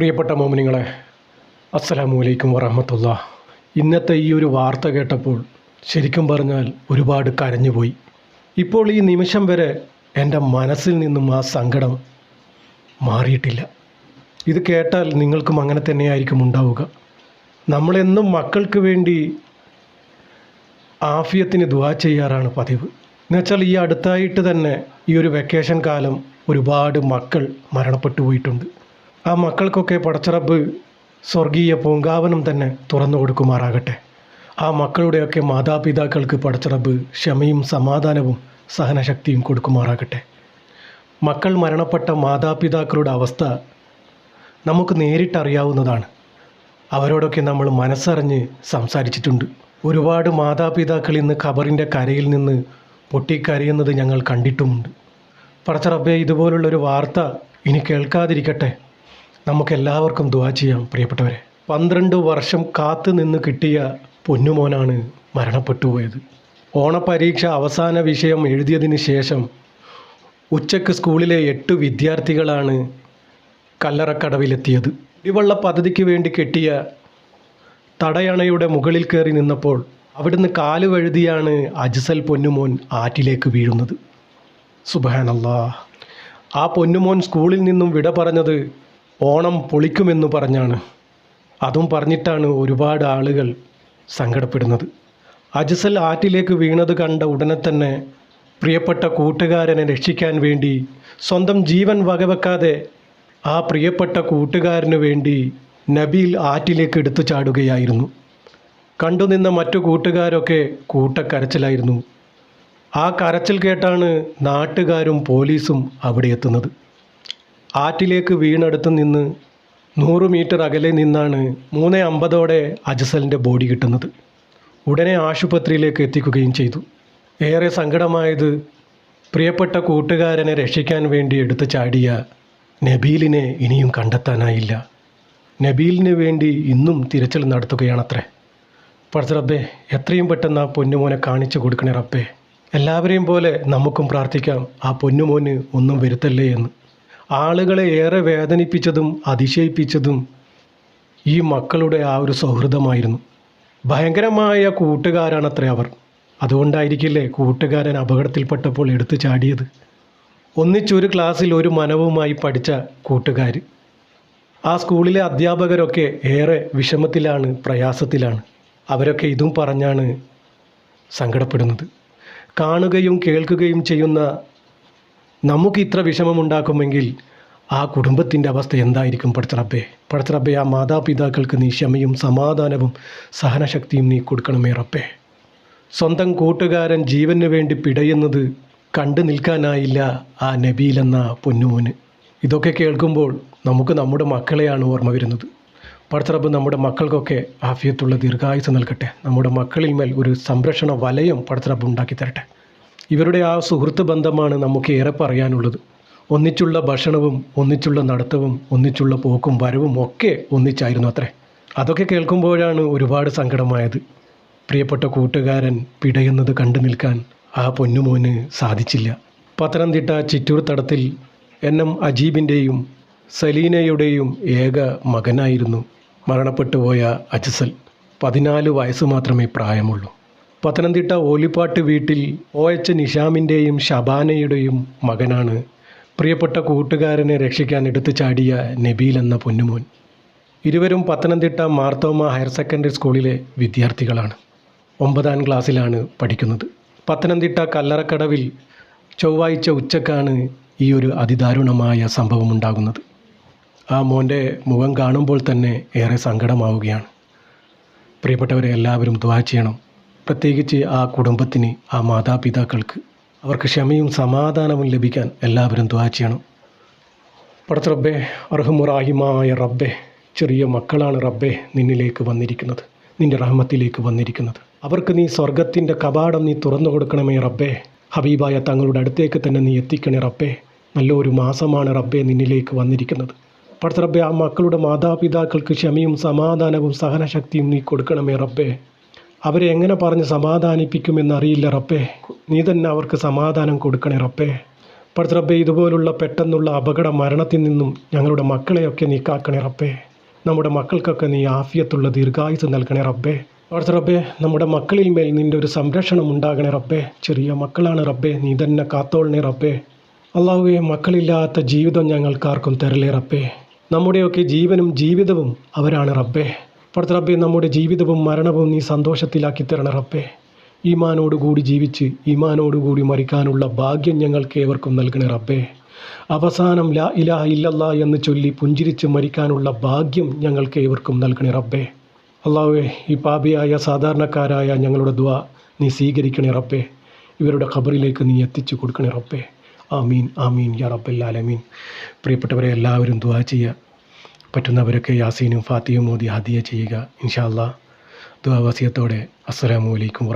പ്രിയപ്പെട്ട മോമിനിങ്ങളെ അസ്സലാമു അലൈക്കും വറഹമത്തുള്ള. ഇന്നത്തെ ഈ ഒരു വാർത്ത കേട്ടപ്പോൾ ശരിക്കും പറഞ്ഞാൽ ഒരുപാട് കരഞ്ഞുപോയി. ഇപ്പോൾ ഈ നിമിഷം വരെ എന്റെ മനസ്സിൽ നിന്നും ആ സങ്കടം മാറിയിട്ടില്ല. ഇത് കേട്ടാൽ നിങ്ങൾക്കും അങ്ങനെ തന്നെയായിരിക്കും ഉണ്ടാവുക. നമ്മളെന്നും മക്കൾക്ക് വേണ്ടി ആഫിയത്തിന് ദുവാ ചെയ്യാറാണ് പതിവ്. എന്നുവെച്ചാൽ ഈ അടുത്തായിട്ട് തന്നെ ഈ ഒരു വെക്കേഷൻ കാലം ഒരുപാട് മക്കൾ മരണപ്പെട്ടു പോയിട്ടുണ്ട് ആ മക്കൾക്കൊക്കെ പടച്ചറബ് സ്വർഗീയ പൂങ്കാവനം തന്നെ തുറന്നു കൊടുക്കുമാറാകട്ടെ. ആ മക്കളുടെയൊക്കെ മാതാപിതാക്കൾക്ക് പടച്ചറബ് ക്ഷമയും സമാധാനവും സഹനശക്തിയും കൊടുക്കുമാറാകട്ടെ. മക്കൾ മരണപ്പെട്ട മാതാപിതാക്കളുടെ അവസ്ഥ നമുക്ക് നേരിട്ടറിയാവുന്നതാണ്. അവരോടൊക്കെ നമ്മൾ മനസ്സറിഞ്ഞ് സംസാരിച്ചിട്ടുണ്ട്. ഒരുപാട് മാതാപിതാക്കൾ ഇന്ന് ഖബറിന്റെ കരയിൽ നിന്ന് പൊട്ടിക്കരയുന്നത് ഞങ്ങൾ കണ്ടിട്ടുമുണ്ട്. പടച്ചറബെ ഇതുപോലുള്ളൊരു വാർത്ത ഇനി കേൾക്കാതിരിക്കട്ടെ. നമുക്കെല്ലാവർക്കും ദുവാ ചെയ്യാം പ്രിയപ്പെട്ടവരെ. പന്ത്രണ്ട് വർഷം കാത്തു നിന്ന് കിട്ടിയ പൊന്നുമോനാണ് മരണപ്പെട്ടു പോയത് ഓണപരീക്ഷ അവസാന വിഷയം എഴുതിയതിന് ശേഷം ഉച്ചയ്ക്ക് സ്കൂളിലെ എട്ട് വിദ്യാർത്ഥികളാണ് കല്ലറക്കടവിലെത്തിയത്. കുടിവെള്ള പദ്ധതിക്ക് വേണ്ടി കെട്ടിയ തടയണയുടെ മുകളിൽ കയറി നിന്നപ്പോൾ അവിടുന്ന് കാൽ വഴുതിയാണ് അജ്സൽ പൊന്നുമോൻ ആറ്റിലേക്ക് വീഴുന്നത്. സുബാനല്ലാ ആ പൊന്നുമോൻ സ്കൂളിൽ നിന്നും വിട പറഞ്ഞത് ഓണം പൊളിക്കുമെന്ന് പറഞ്ഞാണ്. അതും പറഞ്ഞിട്ടാണ് ഒരുപാട് ആളുകൾ സങ്കടപ്പെടുന്നത്. അജസൽ ആറ്റിലേക്ക് വീണത് കണ്ട ഉടനെ തന്നെ പ്രിയപ്പെട്ട കൂട്ടുകാരനെ രക്ഷിക്കാൻ വേണ്ടി സ്വന്തം ജീവൻ വകവെക്കാതെ ആ പ്രിയപ്പെട്ട കൂട്ടുകാരന് വേണ്ടി നബീൽ ആറ്റിലേക്ക് എടുത്തു ചാടുകയായിരുന്നു. കണ്ടുനിന്ന മറ്റു കൂട്ടുകാരൊക്കെ കൂട്ടക്കരച്ചിലായിരുന്നു. ആ കരച്ചിൽ കേട്ടാണ് നാട്ടുകാരും പോലീസും അവിടെ എത്തുന്നത്. ആറ്റിലേക്ക് വീണടുത്ത് നിന്ന് നൂറ് മീറ്റർ അകലെ നിന്നാണ് മൂന്ന് അമ്പതോടെ അജസലിന്റെ ബോഡി കിട്ടുന്നത്. ഉടനെ ആശുപത്രിയിലേക്ക് എത്തിക്കുകയും ചെയ്തു. ഏറെ സങ്കടമായത് പ്രിയപ്പെട്ട കൂട്ടുകാരനെ രക്ഷിക്കാൻ വേണ്ടി എടുത്തു ചാടിയ നബീലിനെ ഇനിയും കണ്ടെത്താനായില്ല. നബീലിന് വേണ്ടി ഇന്നും തിരച്ചിൽ നടത്തുകയാണത്രേ. പഠിച്ച റബ്ബേ എത്രയും പെട്ടെന്ന് ആ പൊന്നുമോനെ കാണിച്ചു കൊടുക്കണേ റബ്ബേ. എല്ലാവരെയും പോലെ നമുക്കും പ്രാർത്ഥിക്കാം ആ പൊന്നുമോന് ഒന്നും വരുത്തല്ലേ എന്ന്. ആളുകളെ ഏറെ വേദനിപ്പിച്ചതും അതിശയിപ്പിച്ചതും ഈ മക്കളുടെ ആ ഒരു സൗഹൃദമായിരുന്നു. ഭയങ്കരമായ കൂട്ടുകാരാണത്രേ അവർ. അതുകൊണ്ടായിരിക്കില്ലേ കൂട്ടുകാരൻ അപകടത്തിൽപ്പെട്ടപ്പോൾ എടുത്തു ചാടിയത്. ഒന്നിച്ചൊരു ക്ലാസ്സിൽ ഒരു മനവുമായി പഠിച്ച കൂട്ടുകാർ. ആ സ്കൂളിലെ അധ്യാപകരൊക്കെ ഏറെ വിഷമത്തിലാണ് പ്രയാസത്തിലാണ്. അവരൊക്കെ ഇതും പറഞ്ഞാണ് സങ്കടപ്പെടുന്നത്. കാണുകയും കേൾക്കുകയും ചെയ്യുന്ന നമുക്ക് ഇത്ര വിഷമമുണ്ടാക്കുമെങ്കിൽ ആ കുടുംബത്തിന്റെ അവസ്ഥ എന്തായിരിക്കും പടച്ചറബ്ബേ? പടച്ചറബ്ബേ ആ മാതാപിതാക്കൾക്ക് നീ ക്ഷമയും സമാധാനവും സഹനശക്തിയും നീ കൊടുക്കണമേ റബ്ബേ. സ്വന്തം കൂട്ടുകാരൻ ജീവന് വേണ്ടി പിടയുന്നത് കണ്ടു നിൽക്കാനായില്ല ആ നബീലെന്ന പൊന്നുമോന്. ഇതൊക്കെ കേൾക്കുമ്പോൾ നമുക്ക് നമ്മുടെ മക്കളെയാണ് ഓർമ്മ വരുന്നത്. പടച്ചറബ് നമ്മുടെ മക്കൾക്കൊക്കെ ആഫിയത്തുള്ള ദീർഘായുസ് നൽകട്ടെ. നമ്മുടെ മക്കളിൽ മേൽ ഒരു സംരക്ഷണ വലയം പടച്ചറബ് ഉണ്ടാക്കി തരട്ടെ ഇവരുടെ ആ സുഹൃത്ത് ബന്ധമാണ് നമുക്ക് ഏറെ പറയാനുള്ളത്. ഒന്നിച്ചുള്ള ഭക്ഷണവും ഒന്നിച്ചുള്ള നടത്തവും ഒന്നിച്ചുള്ള പോക്കും വരവും ഒക്കെ ഒന്നിച്ചായിരുന്നു അത്രേ. അതൊക്കെ കേൾക്കുമ്പോഴാണ് ഒരുപാട് സങ്കടമായത്. പ്രിയപ്പെട്ട കൂട്ടുകാരൻ പിടയുന്നത് കണ്ടു നിൽക്കാൻ ആ പൊന്നുമോന് സാധിച്ചില്ല. പത്തനംതിട്ട ചിറ്റൂർ തടത്തിൽ എൻ എം അജീബിന്റെയും സലീനയുടെയും ഏക മകനായിരുന്നു മരണപ്പെട്ടുപോയ അജസൽ. പതിനാല് വയസ്സ് മാത്രമേ പ്രായമുള്ളൂ. പത്തനംതിട്ട ഓലിപ്പാട്ട് വീട്ടിൽ ഒ എച്ച് നിഷാമിന്റെയും ഷബാനയുടെയും മകനാണ്. പ്രിയപ്പെട്ട കൂട്ടുകാരനെ രക്ഷിക്കാൻ എടുത്തു ചാടിയ നബീൽ എന്ന പൊന്നുമോൻ. ഇരുവരും പത്തനംതിട്ട മാർത്തോമ ഹയർ സെക്കൻഡറി സ്കൂളിലെ വിദ്യാർത്ഥികളാണ്. ഒമ്പതാം ക്ലാസ്സിലാണ് പഠിക്കുന്നത്. പത്തനംതിട്ട കല്ലറക്കടവിൽ ചൊവ്വാഴ്ച ഉച്ചക്കാണ് ഈ ഒരു അതിദാരുണമായ സംഭവം ഉണ്ടാകുന്നത്. ആ മോന്റെ മുഖം കാണുമ്പോൾ തന്നെ ഏറെ സങ്കടമാവുകയാണ്. പ്രിയപ്പെട്ടവരെ എല്ലാവരും ദ്വാ ചെയ്യണം. പ്രത്യേകിച്ച് ആ കുടുംബത്തിന് ആ മാതാപിതാക്കൾക്ക് അവർക്ക് ക്ഷമയും സമാധാനവും ലഭിക്കാൻ എല്ലാവരും ദ്വാ ചെയ്യണം. പടത്ത് റബ്ബേ അർഹമുറാഹിമായ റബ്ബെ ചെറിയ മക്കളാണ് റബ്ബെ നിന്നിലേക്ക് വന്നിരിക്കുന്നത് നിന്റെ റഹ്മത്തിലേക്ക് വന്നിരിക്കുന്നത്. അവർക്ക് നീ സ്വർഗത്തിന്റെ കപാടം നീ തുറന്നു കൊടുക്കണമേ റബ്ബേ. ഹബീബായ തങ്ങളുടെ അടുത്തേക്ക് തന്നെ നീ എത്തിക്കണേ റബ്ബേ. നല്ലൊരു മാസമാണ് റബ്ബെ നിന്നിലേക്ക് വന്നിരിക്കുന്നത്. പടത്ത് റബ്ബേ ആ മക്കളുടെ മാതാപിതാക്കൾക്ക് ക്ഷമയും സമാധാനവും സഹനശക്തിയും നീ കൊടുക്കണമേ റബ്ബേ. അവരെ എങ്ങനെ പറഞ്ഞ് സമാധാനിപ്പിക്കുമെന്നറിയില്ല റബ്ബേ. നീ തന്നെ അവർക്ക് സമാധാനം കൊടുക്കണേ റബ്ബേ. പഠിച്ച റബ്ബെ ഇതുപോലുള്ള പെട്ടെന്നുള്ള അപകട മരണത്തിൽ നിന്നും ഞങ്ങളുടെ മക്കളെയൊക്കെ നീ കാക്കണേ റബ്ബേ. നമ്മുടെ മക്കൾക്കൊക്കെ നീ ആഫിയത്തുള്ള ദീർഘായുസ് നൽകണേ റബ്ബേ. പഠിച്ച റബ്ബേ നമ്മുടെ മക്കളിൽ മേൽ നിന്റെ ഒരു സംരക്ഷണം ഉണ്ടാകണേ റബ്ബേ. ചെറിയ മക്കളാണ് റബ്ബേ നീ തന്നെ കാത്തോളണേ റബ്ബേ. അള്ളാഹുവെ മക്കളില്ലാത്ത ജീവിതം ഞങ്ങൾക്കാർക്കും തരലേ റബ്ബേ. നമ്മുടെയൊക്കെ ജീവനും ജീവിതവും അവരാണ് റബ്ബേ. റബ്ബേ നമ്മുടെ ജീവിതവും മരണവും നീ സന്തോഷത്തിലാക്കി തരണേ റബ്ബേ. ഈമാനോടുകൂടി ജീവിച്ച് ഈമാനോടുകൂടി മരിക്കാനുള്ള ഭാഗ്യം ഞങ്ങൾക്ക് ഏവർക്കും നൽകണേ റബ്ബേ. അവസാനം ലാ ഇലാഹ ഇല്ലല്ല എന്ന് ചൊല്ലി പുഞ്ചിരിച്ച് മരിക്കാനുള്ള ഭാഗ്യം ഞങ്ങൾക്ക് ഏവർക്കും നൽകണേ റബ്ബേ. അള്ളാഹുവെ ഈ പാപിയായ സാധാരണക്കാരായ ഞങ്ങളുടെ ദ്വാ നീ സ്വീകരിക്കണേ റബ്ബേ. ഇവരുടെ ഖബറിലേക്ക് നീ എത്തിച്ചു കൊടുക്കണേ റബ്ബേ. ആമീൻ ആമീൻ യാ റബ്ബല്ലാലമീൻ പ്രിയപ്പെട്ടവരെ എല്ലാവരും ദ്വാ ചെയ്യുക. പറ്റുന്നവരൊക്കെ യാസീനും ഫാത്തിയും മോദി ഹദിയ ചെയ്യുക. ഇൻഷാ അല്ലാ അസ്സലാമലൈക്കും അസ്സലാമു അലൈക്കും